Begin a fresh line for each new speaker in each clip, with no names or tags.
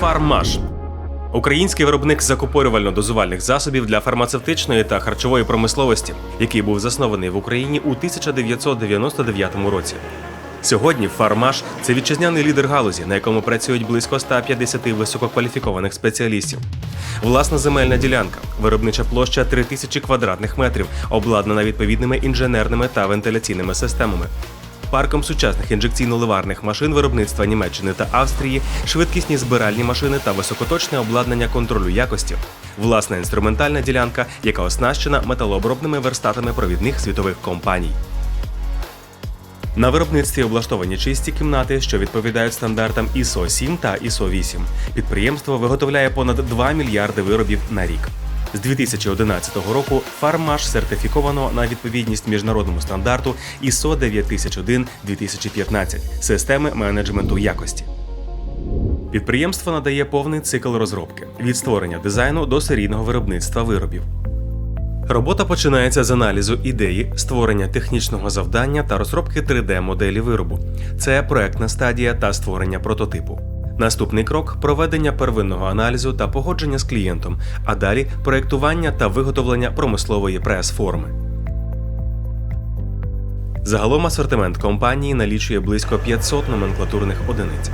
Фармаш. Український виробник закупорювально-дозувальних засобів для фармацевтичної та харчової промисловості, який був заснований в Україні у 1999 році. Сьогодні Фармаш це вітчизняний лідер галузі, на якому працюють близько 150 висококваліфікованих спеціалістів. Власна земельна ділянка, виробнича площа 3000 квадратних метрів, обладнана відповідними інженерними та вентиляційними системами. Парком сучасних інжекційно-ливарних машин виробництва Німеччини та Австрії, швидкісні збиральні машини та високоточне обладнання контролю якості, власна інструментальна ділянка, яка оснащена металообробними верстатами провідних світових компаній. На виробництві облаштовані чисті кімнати, що відповідають стандартам ISO 7 та ISO 8. Підприємство виготовляє понад 2 мільярди виробів на рік. З 2011 року Фармаш сертифіковано на відповідність міжнародному стандарту ISO 9001-2015 системи менеджменту якості. Підприємство надає повний цикл розробки від створення дизайну до серійного виробництва виробів. Робота починається з аналізу ідеї, створення технічного завдання та розробки 3D-моделі виробу. Це проектна стадія та створення прототипу. Наступний крок проведення первинного аналізу та погодження з клієнтом, а далі проектування та виготовлення промислової прес-форми. Загалом асортимент компанії налічує близько 500 номенклатурних одиниць.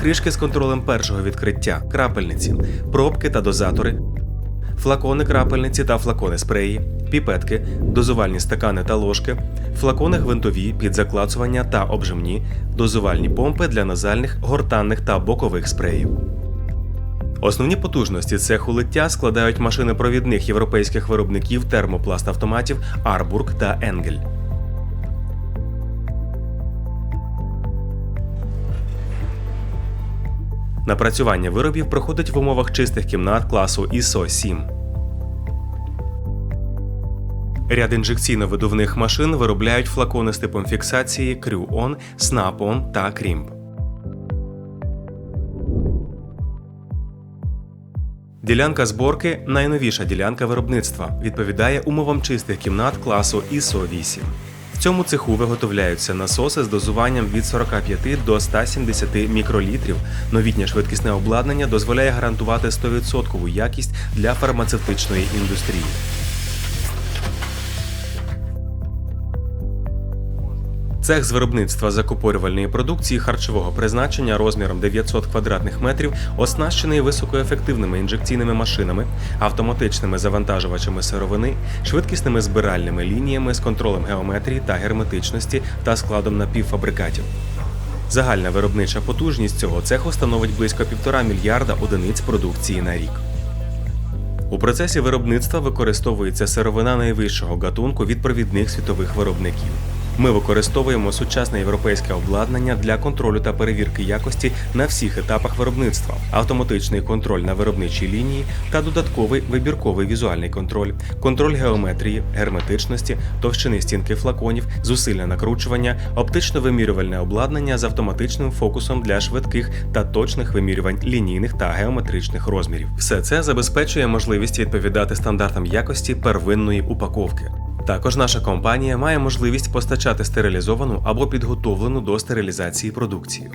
Кришки з контролем першого відкриття, крапельниці, пробки та дозатори, флакони крапельниці та флакони спреї, піпетки, дозувальні стакани та ложки, флакони гвинтові під заклацування та обжимні, дозувальні помпи для назальних, гортанних та бокових спреїв. Основні потужності цеху лиття складають машини провідних європейських виробників термопласт-автоматів Арбург та Енгель. Напрацювання виробів проходить в умовах чистих кімнат класу ISO 7. Ряд інжекційно-видувних машин виробляють флакони з типом фіксації Крю-Он, Snap-On та Crimp. Ділянка зборки найновіша ділянка виробництва, відповідає умовам чистих кімнат класу ISO 8. В цьому цеху виготовляються насоси з дозуванням від 45 до 170 мікролітрів. Новітнє швидкісне обладнання дозволяє гарантувати 100% якість для фармацевтичної індустрії. Цех з виробництва закупорювальної продукції харчового призначення розміром 900 квадратних метрів оснащений високоефективними інжекційними машинами, автоматичними завантажувачами сировини, швидкісними збиральними лініями з контролем геометрії та герметичності та складом напівфабрикатів. Загальна виробнича потужність цього цеху становить близько 1,5 мільярда одиниць продукції на рік. У процесі виробництва використовується сировина найвищого гатунку від провідних світових виробників. Ми використовуємо сучасне європейське обладнання для контролю та перевірки якості на всіх етапах виробництва, автоматичний контроль на виробничій лінії та додатковий вибірковий візуальний контроль, контроль геометрії, герметичності, товщини стінки флаконів, зусилля накручування, оптично-вимірювальне обладнання з автоматичним фокусом для швидких та точних вимірювань лінійних та геометричних розмірів. Все це забезпечує можливість відповідати стандартам якості первинної упаковки. Також наша компанія має можливість постачати стерилізовану або підготовлену до стерилізації продукцію.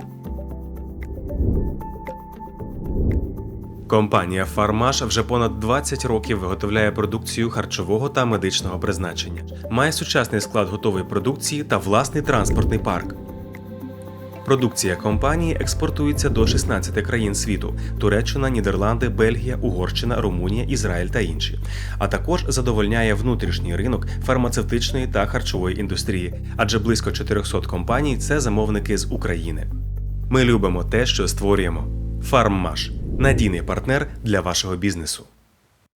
Компанія Фармаш вже понад 20 років виготовляє продукцію харчового та медичного призначення, має сучасний склад готової продукції та власний транспортний парк. Продукція компанії експортується до 16 країн світу: Туреччина, Нідерланди, Бельгія, Угорщина, Румунія, Ізраїль та інші. А також задовольняє внутрішній ринок фармацевтичної та харчової індустрії, адже близько 400 компаній це замовники з України. Ми любимо те, що створюємо. Фарммаш надійний партнер для вашого бізнесу.